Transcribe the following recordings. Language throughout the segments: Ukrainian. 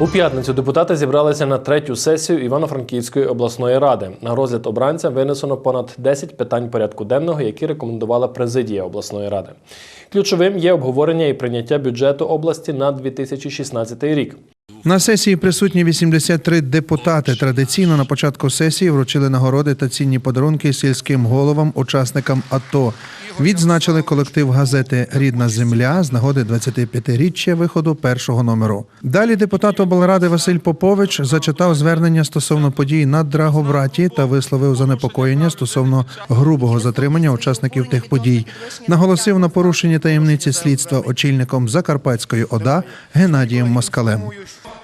У п'ятницю депутати зібралися на третю сесію Івано-Франківської обласної ради. На розгляд обранцям винесено понад 10 питань порядку денного, які рекомендувала президія обласної ради. Ключовим є обговорення і прийняття бюджету області на 2016 рік. На сесії присутні 83 депутати. Традиційно на початку сесії вручили нагороди та цінні подарунки сільським головам, учасникам АТО. Відзначили колектив газети Рідна земля з нагоди 25-річчя виходу першого номеру. Далі депутат облради Василь Попович зачитав звернення стосовно подій на Драгобраті та висловив занепокоєння стосовно грубого затримання учасників тих подій. Наголосив на порушенні таємниці слідства очільником Закарпатської ОДА Геннадієм Москалем.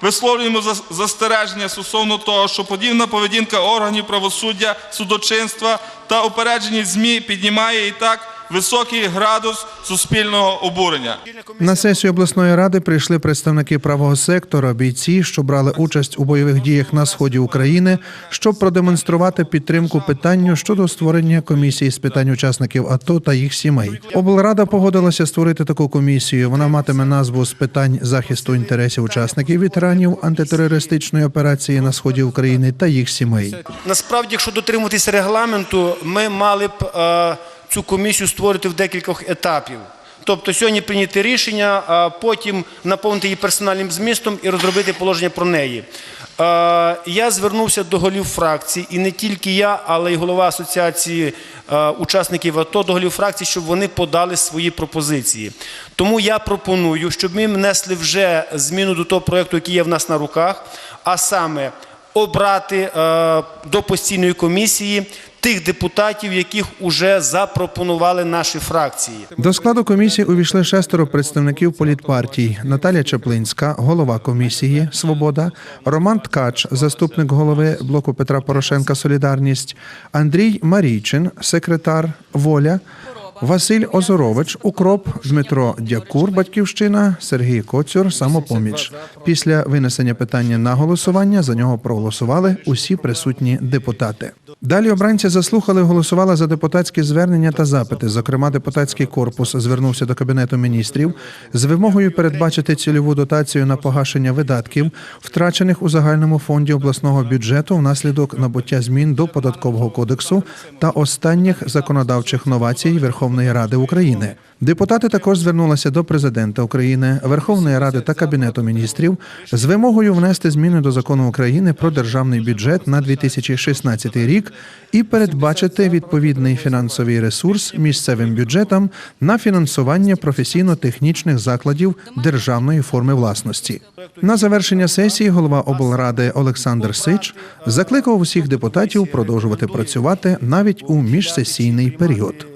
Висловлюємо зас- застереження стосовно того, що подібна поведінка органів правосуддя, судочинства та упереджені ЗМІ піднімає і так високий градус суспільного обурення. На сесію обласної ради прийшли представники правого сектора, бійці, що брали участь у бойових діях на сході України, щоб продемонструвати підтримку питанню щодо створення комісії з питань учасників АТО та їх сімей. Облрада погодилася створити таку комісію. Вона матиме назву з питань захисту інтересів учасників ветеранів антитерористичної операції на сході України та їх сімей. Насправді, якщо дотримуватись регламенту, ми мали б е, цю комісію створити в декількох етапів. Тобто сьогодні прийняти рішення, а потім наповнити її персональним змістом і розробити положення про неї. Я звернувся до голів фракцій, і не тільки я, але й голова асоціації учасників АТО до голів фракцій, щоб вони подали свої пропозиції. Тому я пропоную, щоб ми внесли вже зміну до того проєкту, який є в нас на руках, а саме обрати до постійної комісії тих депутатів, яких уже запропонували наші фракції. До складу комісії увійшли шестеро представників політпартій: Наталя Чаплинська, голова комісії Свобода, Роман Ткач, заступник голови блоку Петра Порошенка Солідарність, Андрій Марійчин, секретар Воля. Василь Озорович, Укроп, Дмитро Дякур, Батьківщина, Сергій Коцюр, Самопоміч. Після винесення питання на голосування за нього проголосували усі присутні депутати. Далі обранці заслухали, голосували за депутатські звернення та запити. Зокрема, депутатський корпус звернувся до кабінету міністрів з вимогою передбачити цільову дотацію на погашення видатків, втрачених у загальному фонді обласного бюджету внаслідок набуття змін до податкового кодексу та останніх законодавчих новацій Верховної Ради України. Депутати також звернулися до президента України, Верховної Ради та Кабінету міністрів з вимогою внести зміни до закону України про державний бюджет на 2016 рік і передбачити відповідний фінансовий ресурс місцевим бюджетам на фінансування професійно-технічних закладів державної форми власності. На завершення сесії голова облради Олександр Сич закликав усіх депутатів продовжувати працювати навіть у міжсесійний період.